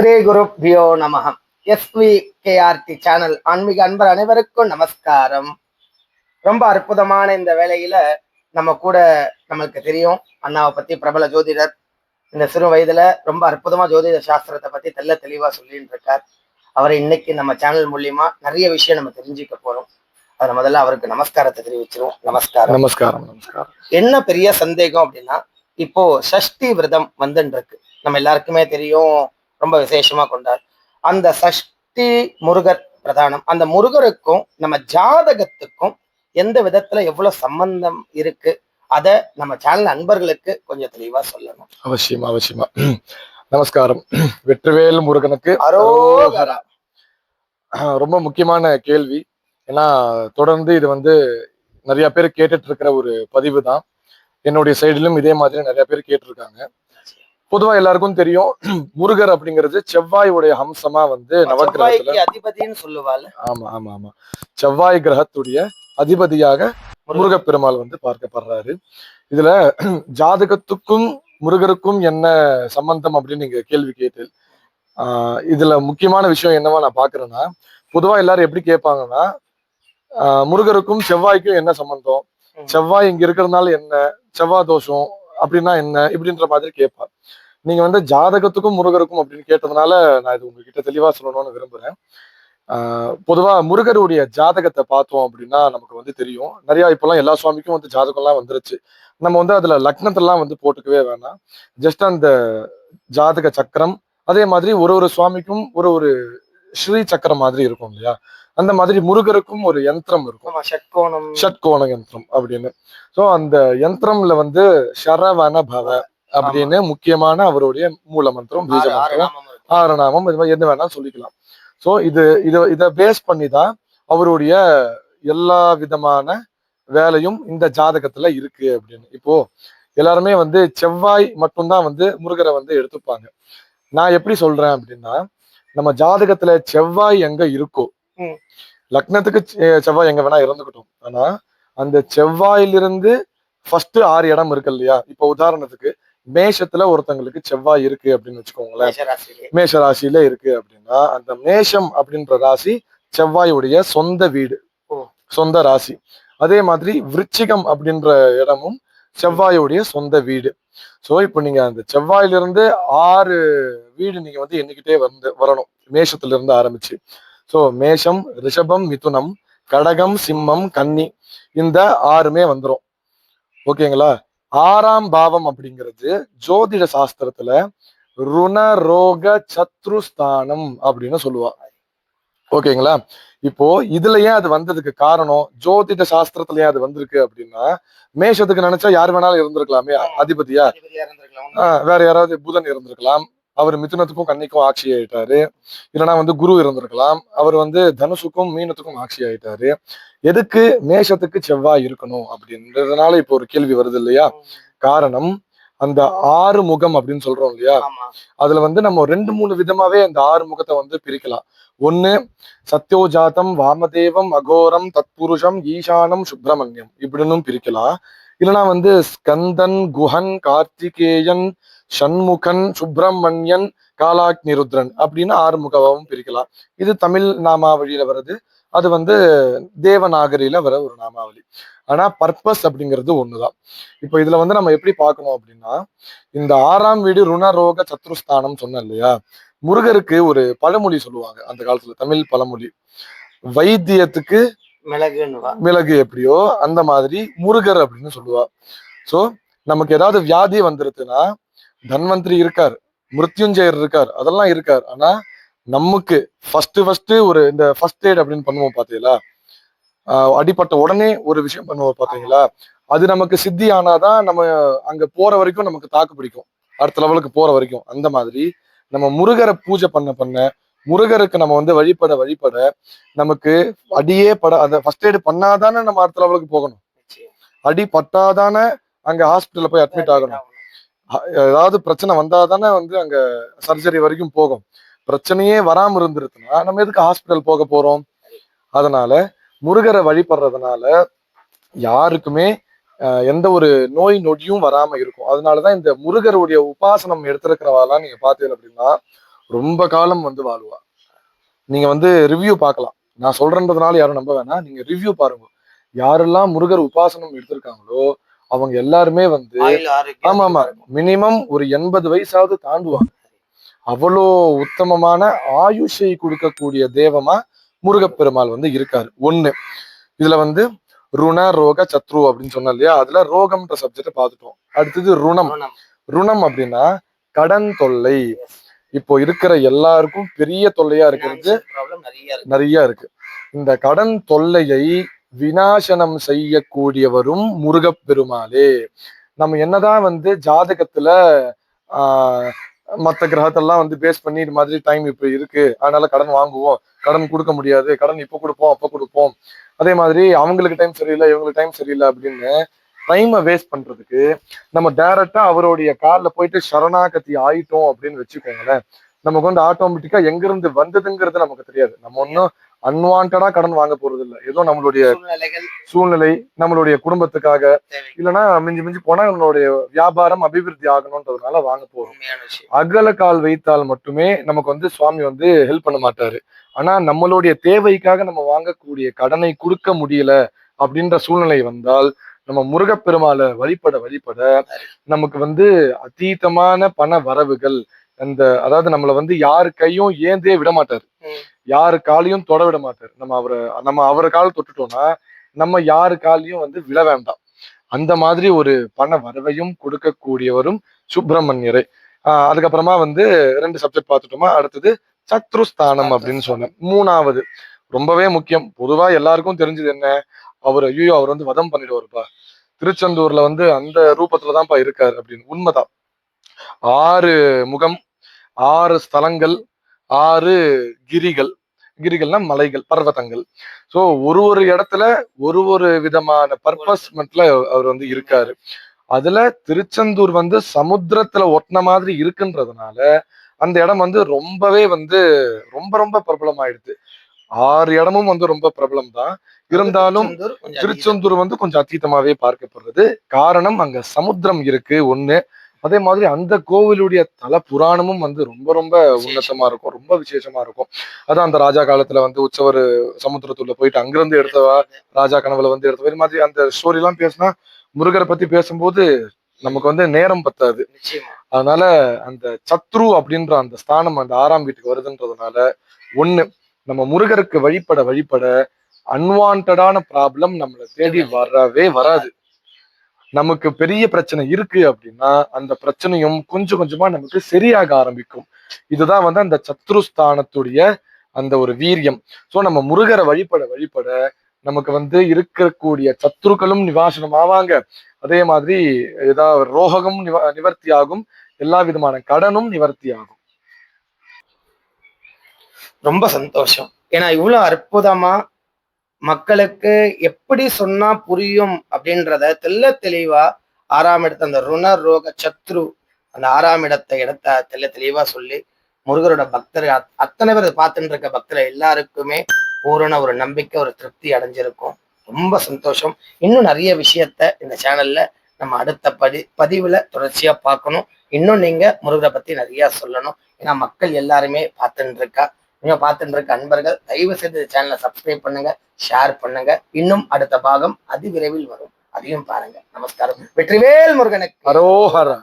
ஸ்ரீ குருப்பியோ நமகம் SV KRT channel ஆன்மீக அன்பர் அனைவருக்கும் நமஸ்காரம். ரொம்ப அற்புதமான இந்த வேளையில நம்ம கூட நமக்கு தெரியும் அண்ணாவை பத்தி பிரபல ஜோதிடர். இந்த சிறு வயதுல ரொம்ப அற்புதமா ஜோதிட சாஸ்திரத்தை பத்தி தெல்ல தெளிவா சொல்லிட்டு இருக்கார். அவரை இன்னைக்கு நம்ம சேனல் மூலியமா நிறைய விஷயம் நம்ம தெரிஞ்சுக்க போறோம். அதை முதல்ல அவருக்கு நமஸ்காரத்தை தெரிவிச்சிருவோம். நமஸ்காரம். நமஸ்காரம் நமஸ்காரம். என்ன பெரிய சந்தேகம் அப்படின்னா இப்போ சஷ்டி விரதம் வந்துன்னு இருக்கு. நம்ம எல்லாருக்குமே தெரியும். ரொம்ப விசேஷமா கொண்டார். அந்த சஷ்டி முருகர் பிரதானம் அந்த முருகருக்கும் நம்ம ஜாதகத்துக்கும் எந்த விதத்துல எவ்வளவு சம்பந்தம் இருக்கு அத நம்ம சேனல் அன்பர்களுக்கு கொஞ்சம் தெளிவா சொல்லணும். அவசியம் அவசியமா. நமஸ்காரம். வெற்றிவேல் முருகனுக்கு அரோகரா. ரொம்ப முக்கியமான கேள்வி. ஏன்னா தொடர்ந்து இது வந்து நிறைய பேர் கேட்டுட்டு இருக்கிற ஒரு பதிவு தான் என்னுடைய சைடிலும் இதே மாதிரி நிறைய பேர் கேட்டிருக்காங்க. பொதுவா எல்லாருக்கும் தெரியும் முருகர் அப்படிங்கிறது செவ்வாய் உடைய ஹம்சமா வந்து நவக்கிரகத்துல செவ்வாய்க்கு அதிபதின்னு சொல்லுவாள். ஆமா ஆமா ஆமா. செவ்வாய் கிரகத்துடைய அதிபதியாக முருகப்பெருமாள் வந்து பார்க்கப்படுறாரு. இதுல ஜாதகத்துக்கும் முருகருக்கும் என்ன சம்பந்தம் அப்படின்னு நீங்க கேள்வி கேட்டு ஆஹ் இதுல முக்கியமான விஷயம் என்னவா நான் பாக்குறேன்னா பொதுவா எல்லாரும் எப்படி கேட்பாங்கன்னா முருகருக்கும் செவ்வாய்க்கும் என்ன சம்பந்தம். செவ்வாய் இங்க இருக்கிறதுனால என்ன? செவ்வாய் தோஷம் அப்படின்னா என்ன? இப்படின்ற மாதிரி கேட்பார் நீங்க வந்து ஜாதகத்துக்கும் முருகருக்கும் அப்படின்னு கேட்டதுனால நான் இது உங்ககிட்ட தெளிவா சொல்லணும்னு விரும்புறேன். பொதுவா முருகருடைய ஜாதகத்தை பார்த்தோம் அப்படின்னா நமக்கு வந்து தெரியும். நிறைய இப்பெல்லாம் எல்லா சுவாமிக்கும் வந்து ஜாதகம்லாம் வந்துருச்சு. நம்ம வந்து அதுல லக்னத்தெல்லாம் வந்து போட்டுக்கவே வேணாம். ஜஸ்ட் அந்த ஜாதக சக்கரம் அதே மாதிரி ஒரு ஒரு சுவாமிக்கும் ஒரு ஒரு ஸ்ரீ சக்கரம் மாதிரி இருக்கும் இல்லையா? அந்த மாதிரி முருகருக்கும் ஒரு யந்திரம் இருக்கும். ஷட்கோணம். ஷட்கோண யந்திரம் அப்படின்னு. சோ அந்த யந்திரம்ல வந்து சரவண பவ அப்படின்னு முக்கியமான அவருடைய மூல மந்திரம் பீஜ மந்திரம். ஆரணாமம் இது மாதிரி எது வேணாலும் சொல்லிக்கலாம். ஸோ இது இத இதை பேஸ் பண்ணி தான் அவருடைய எல்லா விதமான வேலையும் இந்த ஜாதகத்துல இருக்கு அப்படின்னு. இப்போ எல்லாருமே வந்து செவ்வாய் மட்டும்தான் வந்து முருகரை வந்து எடுத்துப்பாங்க. நான் எப்படி சொல்றேன் அப்படின்னா நம்ம ஜாதகத்துல செவ்வாய் எங்க இருக்கோ. லக்னத்துக்கு செவ்வாய் எங்க வேணா இருந்துக்கட்டும் ஆனா அந்த செவ்வாயிலிருந்து ஃபர்ஸ்ட் ஆறு இடம் இருக்கு இல்லையா இப்போ உதாரணத்துக்கு மேஷத்துல ஒருத்தங்களுக்கு செவ்வாய் இருக்கு அப்படின்னு வச்சுக்கோங்களேன். மேஷ ராசியில இருக்கு அப்படின்னா அந்த மேஷம் அப்படின்ற ராசி செவ்வாயுடைய சொந்த வீடு. சொந்த ராசி அதே மாதிரி விருச்சிகம் அப்படின்ற இடமும் செவ்வாயுடைய சொந்த வீடு. சோ இப்போ நீங்க அந்த செவ்வாயிலிருந்து ஆறு வீடு நீங்க வந்து எண்ணிக்கிட்டே வந்து வரணும். மேஷத்துல இருந்து ஆரம்பிச்சு. சோ மேஷம் ரிஷபம் மிதுனம் கடகம் சிம்மம் கன்னி இந்த ஆறுமே வந்துரும். ஓகேங்களா? ஆறாம் பாவம் அப்படிங்கிறது ஜோதிட சாஸ்திரத்துல ருண ரோக சத்ருஸ்தானம் அப்படின்னு சொல்லுவா. ஓகேங்களா? இப்போ இதுல ஏன் அது வந்ததுக்கு காரணம்? ஜோதிட சாஸ்திரத்துல ஏன் அது வந்திருக்கு அப்படின்னா மேஷத்துக்கு நினைச்சா யார் வேணாலும் இருந்திருக்கலாமே. அதிபதியா? வேற யாராவது புதன் இருந்திருக்கலாம். அவர் மிதுனத்துக்கும் கன்னிக்கும் ஆட்சி ஆயிட்டாரு. இல்லைன்னா வந்து குரு இருந்திருக்கலாம். அவர் வந்து தனுசுக்கும் மீனத்துக்கும் ஆட்சி ஆயிட்டாரு. எதுக்கு மேஷத்துக்கு செவ்வாய் இருக்கணும் அப்படின்றதுனால இப்போ ஒரு கேள்வி வருது இல்லையா? காரணம் அந்த ஆறு முகம் அப்படின்னு சொல்றோம் இல்லையா? அதுல வந்து நம்ம ரெண்டு மூணு விதமாவே அந்த ஆறு முகத்தை வந்து பிரிக்கலாம். ஒண்ணு சத்யோஜாதம் வாமதேவம் அகோரம் தத்புருஷம் ஈசானம் சுப்பிரமணியம் இப்படின்னும் பிரிக்கலாம். இல்லைன்னா வந்து ஸ்கந்தன் குஹன் கார்த்திகேயன் சண்முகன் சுப்பிரமணியன் காலாக்னி ருத்ரன் அப்படின்னு ஆறு முகமாவும் பிரிக்கலாம். இது தமிழ் நாமாவளியில வருது அது வந்து தேவநாகரியில வர ஒரு நாமாவளி. ஆனா பர்பஸ் அப்படிங்கிறது ஒண்ணுதான். இப்போ இதுல வந்து நம்ம எப்படி பார்க்கணும் அப்படின்னா இந்த ஆறாம் வீடு ருணரோக சத்ருஸ்தானம் சொன்னேன் இல்லையா? முருகருக்கு ஒரு பழமொழி சொல்லுவாங்க அந்த காலத்துல தமிழ் பழமொழி. வைத்தியத்துக்கு மிளகுன்னுவா. மிளகு எப்படியோ அந்த மாதிரி முருகர் அப்படின்னு சொல்லுவா. சோ நமக்கு ஏதாவது வியாதி வந்துருதுன்னா தன்வந்திரி இருக்கார் மிருத்யுஞ்சயர் இருக்கார் அதெல்லாம் இருக்கார். ஆனா நமக்கு ஃபர்ஸ்ட் ஃபர்ஸ்ட் ஒரு இந்த ஃபர்ஸ்ட் எய்ட் அப்படின்னு பண்ணுவோம் பாத்தீங்களா ஆஹ் அடிபட்ட உடனே ஒரு விஷயம் பண்ணுவோம் பாத்தீங்களா அது நமக்கு சித்தி ஆனாதான் நம்ம அங்க போற வரைக்கும் நமக்கு தாக்கு பிடிக்கும். அடுத்த லெவலுக்கு போற வரைக்கும். அந்த மாதிரி நம்ம முருகரை பூஜை பண்ண பண்ண முருகருக்கு நம்ம வந்து வழிபட வழிபட நமக்கு அடியே பட அந்த ஃபர்ஸ்ட் எய்ட் பண்ணாதானே நம்ம அடுத்த லெவலுக்கு போகணும். அடி பட்டாதானே அங்க ஹாஸ்பிட்டல்ல போய் அட்மிட் ஆகணும். ஏதாவது பிரச்சனை வந்தாதானே வந்து அங்க சர்ஜரி வரைக்கும் போகும். பிரச்சனையே வராம இருந்துருச்சுன்னா நம்ம எதுக்கு ஹாஸ்பிட்டல் போக போறோம்? அதனால முருகரை வழிபடுறதுனால யாருக்குமே எந்த ஒரு நோய் நொடியும் வராம இருக்கும். அதனாலதான் இந்த முருகருடைய உபாசனம் எடுத்திருக்கிறவாலாம் நீங்க பாத்தீங்க அப்படின்னா ரொம்ப காலம் வந்து வாழ்வா. நீங்க வந்து ரிவ்யூ பார்க்கலாம். நான் சொல்றேன்றதுனால யாரும் நம்ப வேணாம் நீங்க ரிவ்யூ பாருங்க. யாரெல்லாம் முருகர் உபாசனம் எடுத்திருக்காங்களோ அவங்க எல்லாருமே வந்து ஆமா ஆமா மினிமம் ஒரு எண்பது வயசாவது தாண்டுவாங்க. அவ்வளோ உத்தமமான ஆயுஷை கொடுக்கக்கூடிய தேவமா முருகப்பெருமாள் வந்து இருக்காரு. ஒண்ணு இதுல வந்து ருண ரோக சத்ரு அப்படின்னு சொன்னோம் இல்லையா? அதுல ரோகம்ன்ற சப்ஜெக்ட் பார்த்துட்டோம். அடுத்தது ருணம். ருணம். அப்படின்னா கடன் தொல்லை. இப்போ இருக்கிற எல்லாருக்கும் பெரிய தொல்லையா இருக்கிறது நிறைய இருக்கு. நிறைய இருக்கு. இந்த கடன் தொல்லையை விநாசனம் செய்யக்கூடியவரும் முருகப்பெருமாளே. நம்ம என்னதான் வந்து ஜாதகத்துல ஆஹ் மற்ற கிரகத்தெல்லாம் வந்து பேஸ் பண்ணி இது மாதிரி டைம் இப்ப இருக்கு. அதனால கடன் வாங்குவோம். கடன் கொடுக்க முடியாது. கடன் இப்ப கொடுப்போம் அப்ப கொடுப்போம். அதே மாதிரி அவங்களுக்கு டைம் சரியில்லை இவங்களுக்கு டைம் சரியில்லை அப்படின்னு டைமை வேஸ்ட் பண்றதுக்கு நம்ம டைரக்டா அவருடைய காலில் போயிட்டு சரணாகதி ஆயிட்டோம் அப்படின்னு வச்சுக்கோங்களேன். நமக்கு வந்து ஆட்டோமேட்டிக்கா எங்கிருந்து வந்ததுங்கிறது நமக்கு தெரியாது. நம்ம ஒன்றும் அன்வான்டா கடன் வாங்க போறது இல்லை ஏதோ நம்மளுடைய சூழ்நிலை நம்மளுடைய குடும்பத்துக்காக. இல்லைன்னா மிஞ்சி மிஞ்சி போனா நம்மளுடைய வியாபாரம் அபிவிருத்தி ஆகணும்ன்றதுனால வாங்க போறோம். அகல கால் வைத்தால் மட்டுமே நமக்கு வந்து சுவாமி வந்து ஹெல்ப் பண்ண மாட்டாரு. ஆனா நம்மளுடைய தேவைக்காக நம்ம வாங்கக்கூடிய கடனை கொடுக்க முடியல அப்படின்ற சூழ்நிலை வந்தால் நம்ம முருகப்பெருமாளை வழிபட வழிபட நமக்கு வந்து அதீதமான பண வரவுகள் அந்த அதாவது நம்மளை வந்து யாரு கையும் ஏந்தே விட மாட்டாரு. யாரு காலையும் தொட விட மாட்டாரு. நம்ம அவரை நம்ம அவரை கால் தொட்டுட்டோம்னா நம்ம யாரு காலையும் வந்து விழ வேண்டாம். அந்த மாதிரி ஒரு பண வரவையும் கொடுக்கக்கூடியவரும் சுப்பிரமணியரை ஆஹ் அதுக்கப்புறமா வந்து ரெண்டு சப்ஜெக்ட் பார்த்துட்டோமா? அடுத்தது சத்ருஸ்தானம் அப்படின்னு சொன்னேன். மூணாவது ரொம்பவே முக்கியம். பொதுவா எல்லாருக்கும் தெரிஞ்சது என்ன? அவர் ஐயோ அவர் வந்து வதம் பண்ணிடுவாருப்பா. திருச்செந்தூர்ல வந்து அந்த ரூபத்துல தான்ப்பா இருக்காரு அப்படின்னு. உண்மைதான். ஆறு முகம் ஆறு ஸ்தலங்கள் ஆறு கிரிகள். கிரிகள்னா மலைகள் பர்வதங்கள். சோ ஒரு ஒரு இடத்துல ஒரு ஒரு விதமான பர்பஸ்மெண்ட்ல அவர் வந்து இருக்காரு. அதுல திருச்செந்தூர் வந்து சமுத்திரத்துல ஒட்டின மாதிரி இருக்குன்றதுனால அந்த இடம் வந்து ரொம்பவே வந்து ரொம்ப ரொம்ப பிரபலம் ஆயிடுது. ஆறு இடமும் வந்து ரொம்ப பிரபலம் தான். இருந்தாலும். திருச்செந்தூர் வந்து கொஞ்சம் அத்தீதமாவே பார்க்கப்படுறது. காரணம் அங்க சமுத்திரம் இருக்கு ஒண்ணு. அதே மாதிரி அந்த கோவிலுடைய தல புராணமும் வந்து ரொம்ப ரொம்ப உன்னதமா இருக்கும் ரொம்ப விசேஷமா இருக்கும். அதான் அந்த ராஜா காலத்துல வந்து உற்சவர் சமுத்திரத்துள்ள போயிட்டு அங்கிருந்து எடுத்தவா ராஜா கனவுல வந்து எடுத்தவா இது மாதிரி அந்த ஸ்டோரி எல்லாம் பேசினா முருகரை பத்தி பேசும்போது நமக்கு வந்து நேரம் பத்தாது. அதனால அந்த சத்ரு அப்படின்ற அந்த ஸ்தானம் அந்த ஆறாம் வீட்டுக்கு வருதுன்றதுனால ஒண்ணு நம்ம முருகருக்கு வழிபட வழிபட அன்வான்டான ப்ராப்ளம் நம்மளை தேடி வரவே வராது. நமக்கு பெரிய பிரச்சனை இருக்கு அப்படின்னா அந்த பிரச்சனையும் கொஞ்சம் கொஞ்சமா நமக்கு சரியாக ஆரம்பிக்கும். இதுதான் வந்து அந்த சத்ருஸ்தானத்துடைய அந்த ஒரு வீரியம். சோ நம்ம முருகரை வழிபட வழிபட நமக்கு வந்து இருக்கக்கூடிய சத்ருக்களும் நிவாசனம் ஆவாங்க. அதே மாதிரி ஏதாவது ரோகமும் நிவர்த்தி ஆகும் எல்லா விதமான கடனும் நிவர்த்தி ஆகும் ரொம்ப சந்தோஷம். ஏன்னா இவ்வளவு அற்புதமா மக்களுக்கு எப்படி சொன்னா புரியும் அப்படின்றத தெல்ல தெளிவா ஆறாம் இடத்த அந்த ருண ரோக சத்ரு அந்த ஆறாம் இடத்தை இடத்த தெல்ல தெளிவா சொல்லி முருகரோட பக்தர் அத்- அத்தனை பேர் பார்த்துட்டு இருக்க பக்தர் எல்லாருக்குமே பூரண ஒரு நம்பிக்கை ஒரு திருப்தி அடைஞ்சிருக்கும். ரொம்ப சந்தோஷம். இன்னும் நிறைய விஷயத்த இந்த சேனல்ல நம்ம அடுத்த பதி பதிவுல தொடர்ச்சியா பார்க்கணும். இன்னும் நீங்க முருகரை பத்தி நிறைய சொல்லணும். ஏன்னா மக்கள் எல்லாருமே பார்த்துட்டு இருக்கா நீங்க பார்த்துட்டு இருக்க அன்பர்கள் தயவு செய்து சேனலை சப்ஸ்கிரைப் பண்ணுங்க ஷேர் பண்ணுங்க. இன்னும் அடுத்த பாகம் அதி விரைவில் வரும். அதையும் பாருங்க. நமஸ்காரம். வெற்றிவேல் முருகனுக்கு. அரோஹரா